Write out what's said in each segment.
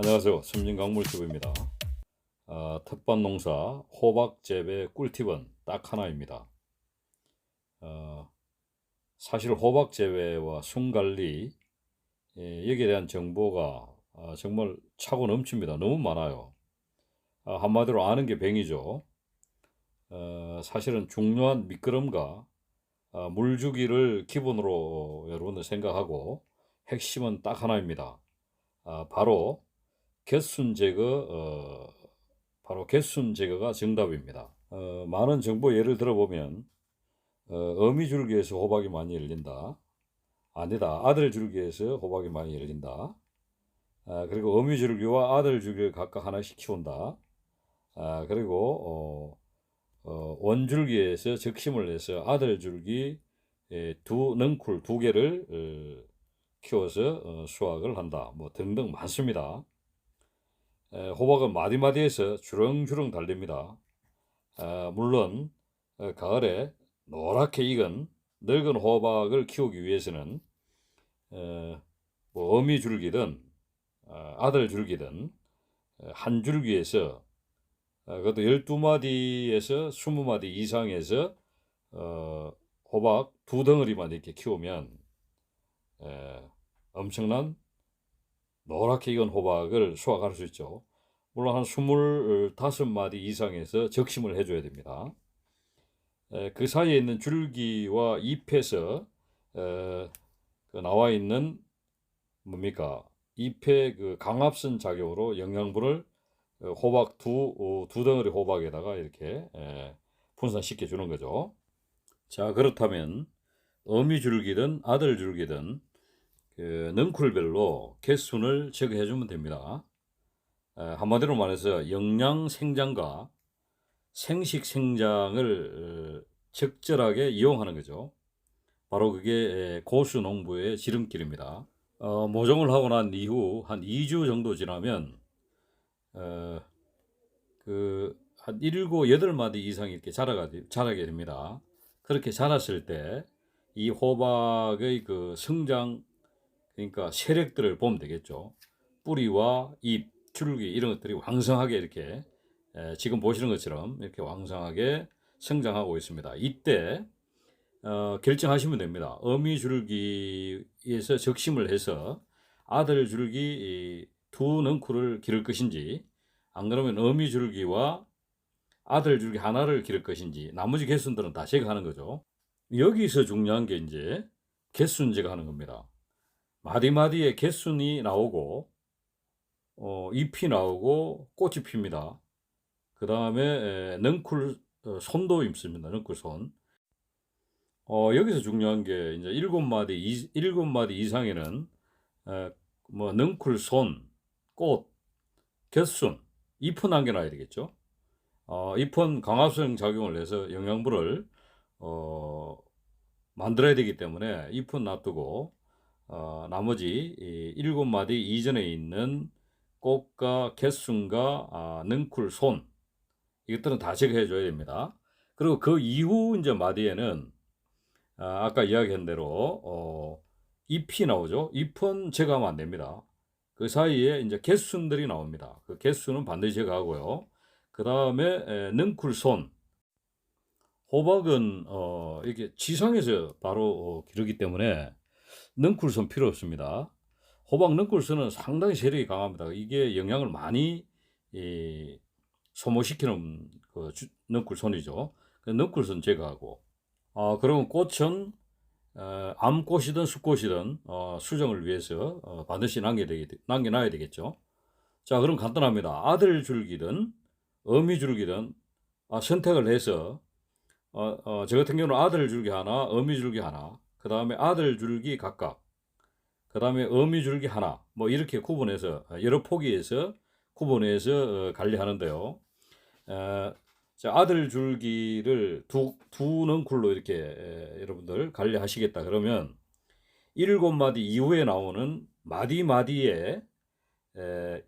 안녕하세요. 섬진강물TV입니다. 아, 텃밭 농사 호박 재배 꿀팁은 딱 하나입니다. 어, 사실 호박 재배와 순 관리 예, 여기에 대한 정보가 아, 정말 차고 넘칩니다. 너무 많아요. 아, 한마디로 아는 게 병이죠. 어, 사실은 중요한 미끄럼과 아, 물주기를 기본으로 여러분들 생각하고 핵심은 딱 하나입니다. 아, 바로 개순 제거, 어, 바로 개순 제거가 정답입니다. 어, 많은 정보 예를 들어보면 어, 어미 줄기에서 호박이 많이 열린다. 아니다. 아들 줄기에서 호박이 많이 열린다. 아, 그리고 어미 줄기와 아들 줄기를 각각 하나씩 키운다. 아, 그리고 어, 어, 원줄기에서 적심을 해서 아들 줄기 예, 두 능쿨 두 개를 어, 키워서 어, 수확을 한다. 뭐 등등 많습니다. 에, 호박은 마디마디에서 주렁주렁 달립니다. 아, 물론 어, 가을에 노랗게 익은 늙은 호박을 키우기 위해서는 어, 뭐 어미 줄기든 어, 아들 줄기든 어, 한 줄기에서 어, 그것도 12마디에서 20마디 이상에서 어, 호박 두 덩어리만 이렇게 키우면 에, 엄청난 노랗게 익은 호박을 수확할 수 있죠. 물론 한 25마디 이상에서 적심을 해줘야 됩니다. 에, 그 사이에 있는 줄기와 잎에서 에, 그 나와 있는 뭡니까 잎의 그 강압선 작용으로 영양분을 어, 호박 두, 어, 두 덩어리 호박에다가 이렇게 에, 분산시켜 주는 거죠. 자 그렇다면 어미 줄기든 아들 줄기든 그 능쿨별로 개순을 제거해 주면 됩니다. 에, 한마디로 말해서 영양 생장과 생식 생장을 어, 적절하게 이용하는 거죠. 바로 그게 에, 고수 농부의 지름길입니다. 어, 모종을 하고 난 이후 한 2주 정도 지나면 어, 그한 7, 8마디 이상 이렇게 자라가, 자라게 됩니다. 그렇게 자랐을 때 이 호박의 그 성장 그러니까 세력들을 보면 되겠죠. 뿌리와 잎, 줄기 이런 것들이 왕성하게 이렇게 에, 지금 보시는 것처럼 이렇게 왕성하게 성장하고 있습니다. 이때 어, 결정하시면 됩니다. 어미 줄기에서 적심을 해서 아들 줄기 이두 넝쿨을 기를 것인지 안 그러면 어미 줄기와 아들 줄기 하나를 기를 것인지 나머지 개순들은 다 제거하는 거죠. 여기서 중요한 게 이제 개순 제거하는 겁니다. 마디마디에 개순이 나오고 어, 잎이 나오고 꽃이 핍니다. 그 다음에 넝쿨 어, 손도 있습니다. 넝쿨 손. 어, 여기서 중요한 게 이제 일곱 마디 이- 일곱 마디 이상에는 에, 뭐 넝쿨 손, 꽃, 개순, 잎은 남겨놔야 되겠죠. 어, 잎은 강압성 작용을 해서 영양분을 어, 만들어야 되기 때문에 잎은 놔두고 어, 나머지 이 일곱 마디 이전에 있는 꽃과 개순과 아, 능쿨 손 이것들은 다 제거해 줘야 됩니다. 그리고 그 이후 이제 마디에는 아, 아까 이야기한 대로 어, 잎이 나오죠. 잎은 제거하면 안 됩니다. 그 사이에 이제 개순들이 나옵니다. 그 개순은 반드시 제거하고요. 그 다음에 능쿨 손 호박은 어, 이렇게 지상에서 바로 어, 기르기 때문에 능쿨선 필요 없습니다. 호박 능쿨선은 상당히 세력이 강합니다. 이게 영양을 많이 이, 소모시키는 그 주- 능쿨선이죠. 그 능쿨선 제거하고 어, 그러면 꽃은 어, 암꽃이든 수꽃이든 어, 수정을 위해서 어, 반드시 남겨 남겨놔야 되겠죠. 자, 그럼 간단합니다. 아들 줄기든 어미 줄기든 아, 선택을 해서 어, 어, 저 같은 경우는 아들 줄기 하나, 어미 줄기 하나, 그 다음에 아들 줄기 각각, 그 다음에 어미 줄기 하나, 뭐 이렇게 구분해서 어, 여러 포기해서 구분해서 어, 관리하는데요. 어, 자, 아들 줄기를 두, 두 넝쿨로 이렇게 에, 여러분들 관리하시겠다 그러면 일곱 마디 이후에 나오는 마디 마디에 에,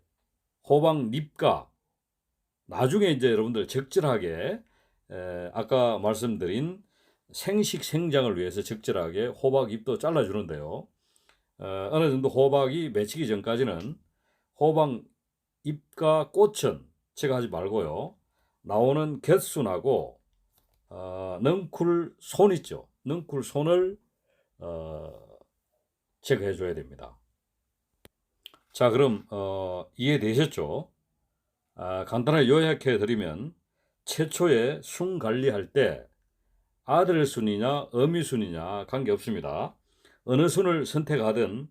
호박 잎과 나중에 이제 여러분들 적절하게 에, 아까 말씀드린 생식 생장을 위해서 적절하게 호박 잎도 잘라주는데요. 어, 어느 정도 호박이 맺히기 전까지는 호박 잎과 꽃은 제거하지 말고요. 나오는 갯순하고 어, 넝쿨 손 있죠. 넝쿨 손을 어, 제거해 줘야 됩니다. 자, 그럼 어, 이해되셨죠? 아, 간단하게 요약해 드리면 최초에 순 관리할 때 아들 순이냐 어미 순이냐 관계 없습니다. 어느 순을 선택하든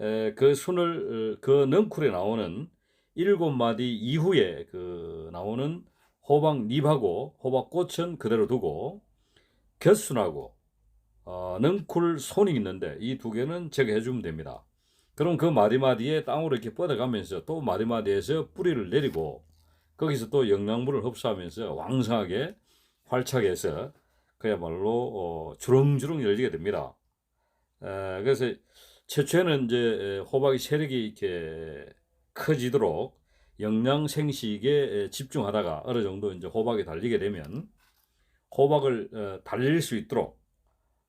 에, 그 순을 어, 그 넝쿨에 나오는 일곱 마디 이후에 그 나오는 호박 잎하고 호박 꽃은 그대로 두고 곁순하고 어, 넝쿨 손이 있는데 이 두 개는 제거해 주면 됩니다. 그럼 그 마디마디에 땅으로 이렇게 뻗어가면서 또 마디마디에서 뿌리를 내리고 거기서 또 영양분을 흡수하면서 왕성하게 활차게 해서 그야말로 어, 주렁주렁 열리게 됩니다. 에, 그래서 최초에는 이제 에, 호박이 세력이 이렇게 커지도록 영양 생식에 에, 집중하다가 어느 정도 이제 호박이 달리게 되면 호박을 어, 달릴 수 있도록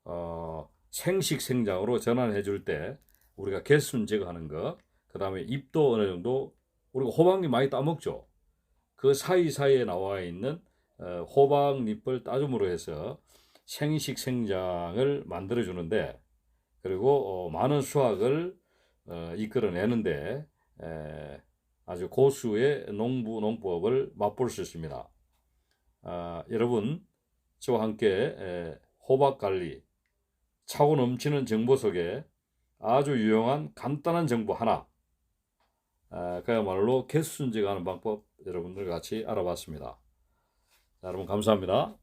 어, 생식 생장으로 전환해 줄 때 우리가 개순 제거하는 거, 그 다음에 잎도 어느 정도 우리가 호박잎 많이 따먹죠. 그 사이사이에 나와 있는 어, 호박잎을 따줌으로 해서 생식 생장을 만들어 주는데 그리고 어, 많은 수확을 어, 이끌어내는데 에, 아주 고수의 농부 농법을 맛볼 수 있습니다. 아, 여러분 저와 함께 에, 호박 관리 차고 넘치는 정보 속에 아주 유용한 간단한 정보 하나 아, 그야말로 개순제가 하는 방법 여러분들 같이 알아봤습니다. 자, 여러분 감사합니다.